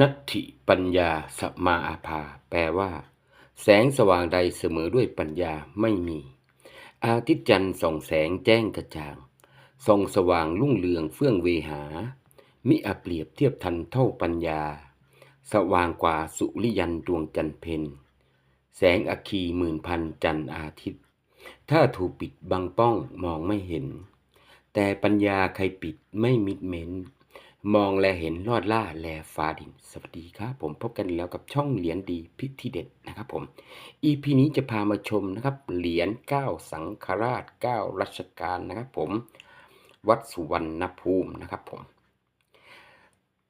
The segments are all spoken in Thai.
นัตถิปัญญาสมาอาภา แปลว่า แสงสว่างใดเสมอด้วยปัญญาไม่มี อาทิตย์จันทร์ส่องแสงแจ้งกระจ่างส่องสว่างรุ่งเรืองเฟื่องเวหา มิอาเปรียบเทียบทันเท่าปัญญา สว่างกว่าสุริยันดวงจันเพ็ญแสงอคีหมื่นพันจันอาทิตย์ ถ้าถูกปิดบังป้องมองไม่เห็น แต่ปัญญาใครปิดไม่มิดเม้น มองและเห็นลอดล่าแลฟ้าดิน สวัสดีครับ ผมพบกันแล้วกับช่องเหรียญดีพิธีเด็ดนะครับผม EP นี้จะพามาชมนะครับ เหรียญ9สังฆราช 9 รัชกาลนะครับผม วัดสุวรรณภูมินะครับผม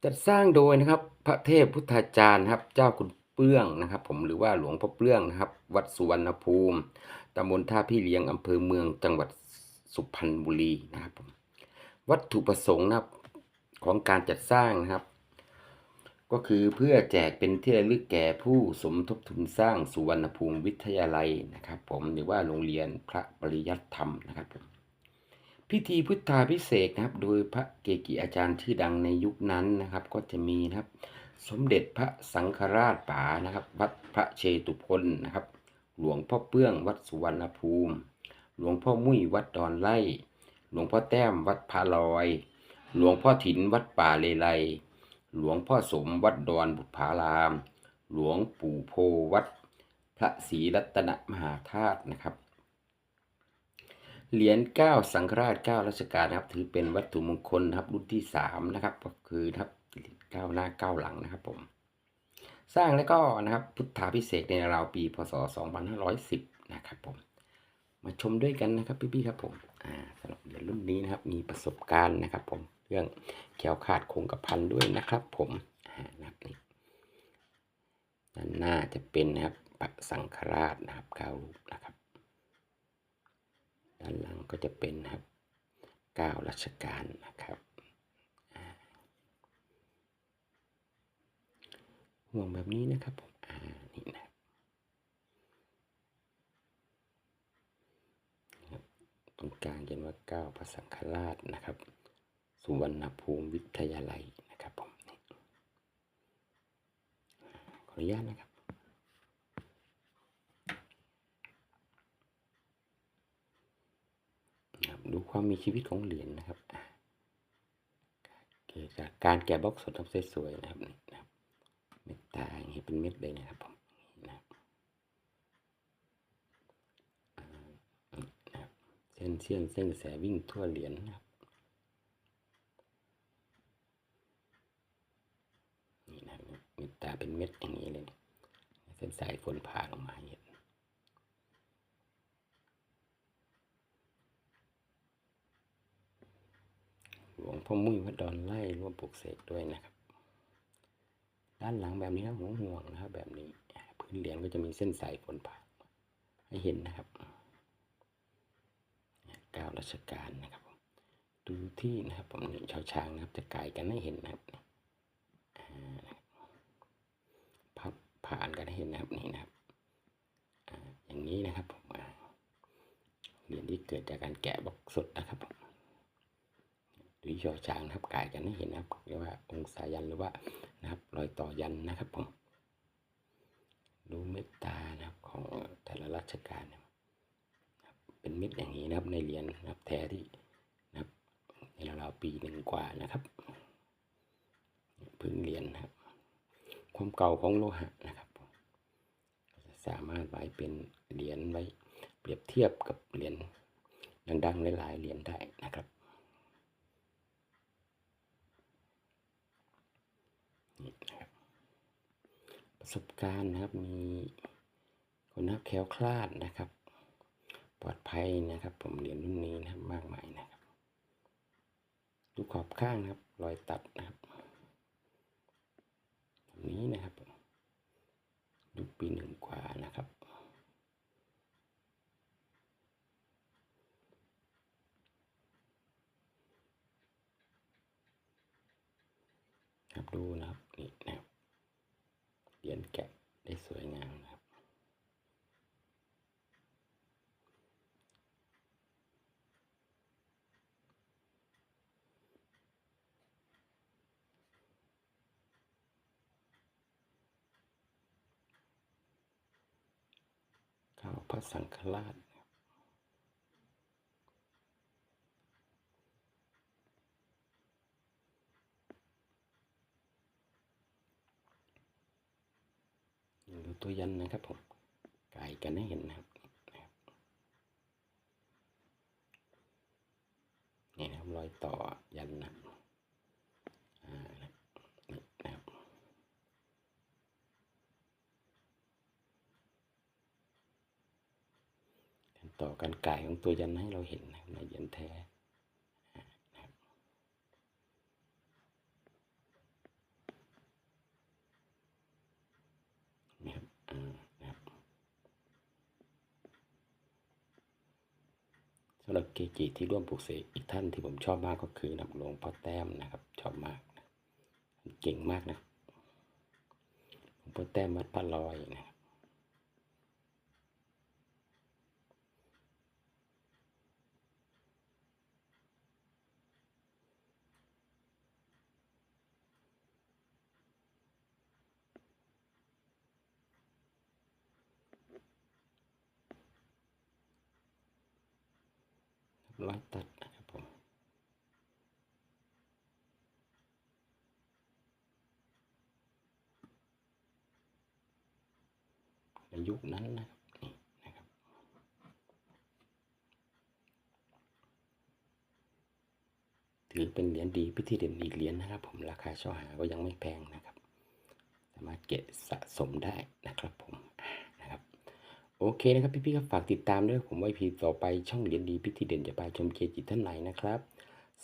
จัดสร้างโดยนะครับ พระเทพพุทธาจารย์ครับ เจ้าคุณเปื้องนะครับ ผมหรือว่าหลวงพ่อเปื้องนะครับ วัดสุวรรณภูมิตำบลท่าพี่เลี้ยงอำเภอเมืองจังหวัดสุพรรณบุรีนะครับผมวัตถุประสงค์นะครับ ของการจัดสร้างนะครับ ก็คือเพื่อแจกเป็นที่ระลึกแก่ผู้สมทบทุนสร้างสุวรรณภูมิวิทยาลัยนะครับ ผมหรือว่าโรงเรียนพระปริยัติธรรมนะครับผมพิธีพุทธาพิเศษนะครับ โดยพระเกจิอาจารย์ชื่อดังในยุคนั้นนะครับ ก็จะมีนะครับ สมเด็จพระสังฆราชป๋านะครับ วัดพระเชตุพนนะครับ หลวงพ่อเปื้องวัดสุวรรณภูมิ หลวงพ่อมุ้ยวัดดอนไล่ หลวงพ่อแต้มวัดพาลอย หลวงพ่อถินวัดป่าเลไล หลวงพ่อสมวัดดอนบุพาราม หลวงปู่โพวัดพระศรีรัตนมหาธาตุนะครับ เหรียญเก้าสังฆราชเก้ารัชกาลนะครับ ถือเป็นวัตถุมงคลนะครับรุ่นที่สามนะครับ ก็คือนะครับเก้าหน้าเก้าหลังนะครับผม สร้างแล้วก็นะครับพุทธาพิเศษในราวปีพศ 2510 นะครับผม มาชมด้วยกันนะครับพี่ๆครับผม อ่าสำหรับเหรียญรุ่นนี้นะครับ มีประสบการณ์นะครับผม เรื่องแขวขาดคงกระพันด้วยนะครับ ผมนะครับด้านหน้าจะเป็นนะครับพระสังฆราชนะครับเก้ารูปนะครับ ด้านหลังก็จะเป็นนะครับเก้ารัชกาลนะครับห่วงแบบนี้นะครับผมอ่านี่นะครับตรงกลางเขียนว่าเก้าพระสังฆราชนะครับ สุวรรณภูมิวิทยาลัยนะครับผมขออนุญาตนะครับ ดูความมีชีวิตของเหรียญนะครับเกิดจากการแกะบล็อกสดทำสวยๆนะครับนี่นะครับเม็ดตาอย่างนี้เป็นเม็ดเลยนะครับผมนี่นะครับอ่านี่นะครับเส้นเสี้ยนเส้นแสวิ่งทั่วเหรียญนะครับนี่นะครับเม็ดตาเป็นเม็ดอย่างนี้เลยเส้นสายฝนผ่าลงมาอย่างนี้หลวงพ่อมุ้ยวัดดอนไล่ร่วมปลูกเสกด้วยนะครับ ด้านหลังแบบนี้นะหัวห่วงนะครับ แบบนี้พื้นเหรียญก็จะมีเส้นสายฝนผ่าให้เห็นนะครับก้าวรัชกาลนะครับผมดูที่นะครับผมนี่ชาวช้างนะครับจะกายกันให้เห็นนะครับอ่า พับผ่านกันให้เห็นนะครับนี่นะครับอย่างนี้นะครับผมเหรียญที่เกิดจากการแกะบล็อกสดนะครับหรือชอช้างนะครับกายกันให้เห็นนะครับเรียกว่าองศายันหรือว่านะครับรอยต่อยันนะครับผมดูเม็ดตานะครับของแต่ละรัชกาลนะครับเป็นเม็ดอย่างนี้นะครับในเหรียญนะครับแท้ที่นะครับในราวๆปีหนึ่งกว่านะครับ พื้นเหรียญนะครับ ความเก่าของโลหะนะครับผมก็จะ สามารถไว้เป็นเหรียญไว้ เปรียบเทียบกับเหรียญดังๆหลายๆเหรียญได้นะครับนี่นะครับประสบการณ์นะครับมีคนนักแคล้วคลาดนะครับ ปลอดภัยนะครับ ผมเหรียญรุ่นนี้นะครับมากมายนะครับดูขอบข้างนะครับ รอยตัดนะครับแบบนี้นะครับ อยู่ปีหนึ่งกว่านะครับ ครับดูนะครับนี่นะครับเหรียญแกะได้สวยงามนะครับ น พระสังฆราชดูตัวยันนะครับผมไก่กันให้เห็นนะครับนะครับนี่นะครับรอยต่อยันนะอ่านะครับนี่นะครับการ ต่อการไก่ของตัวยันให้เราเห็นนะครับในยันแท้นะครับนะครับสำหรับเกจิที่ร่วมปลูกเสกอีกท่านที่ผมชอบมากก็คือนะหลวงพ่อแต้มนะครับ ชอบมากนะเก่งมากนะหลวงพ่อแต้มวัดพระลอยนะครับ ร้อยตัดนะครับผมในยุคนั้นนะครับนี่นะครับ ถือเป็นเหรียญดีพิธีเด่นอีกเหรียญนะครับ ผมราคาช่าหาก็ยังไม่แพงนะครับ สามารถเก็บสะสมได้นะครับผม โอเคนะครับพี่ๆครับฝากติดตามด้วยผมไว้พีต่อไปช่องเรียนดีพิธีเด่นจะไปชมเกจิท่านไหนนะครับ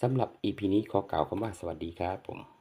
สำหรับ EP นี้ขอกล่าวคำว่าสวัสดีครับผม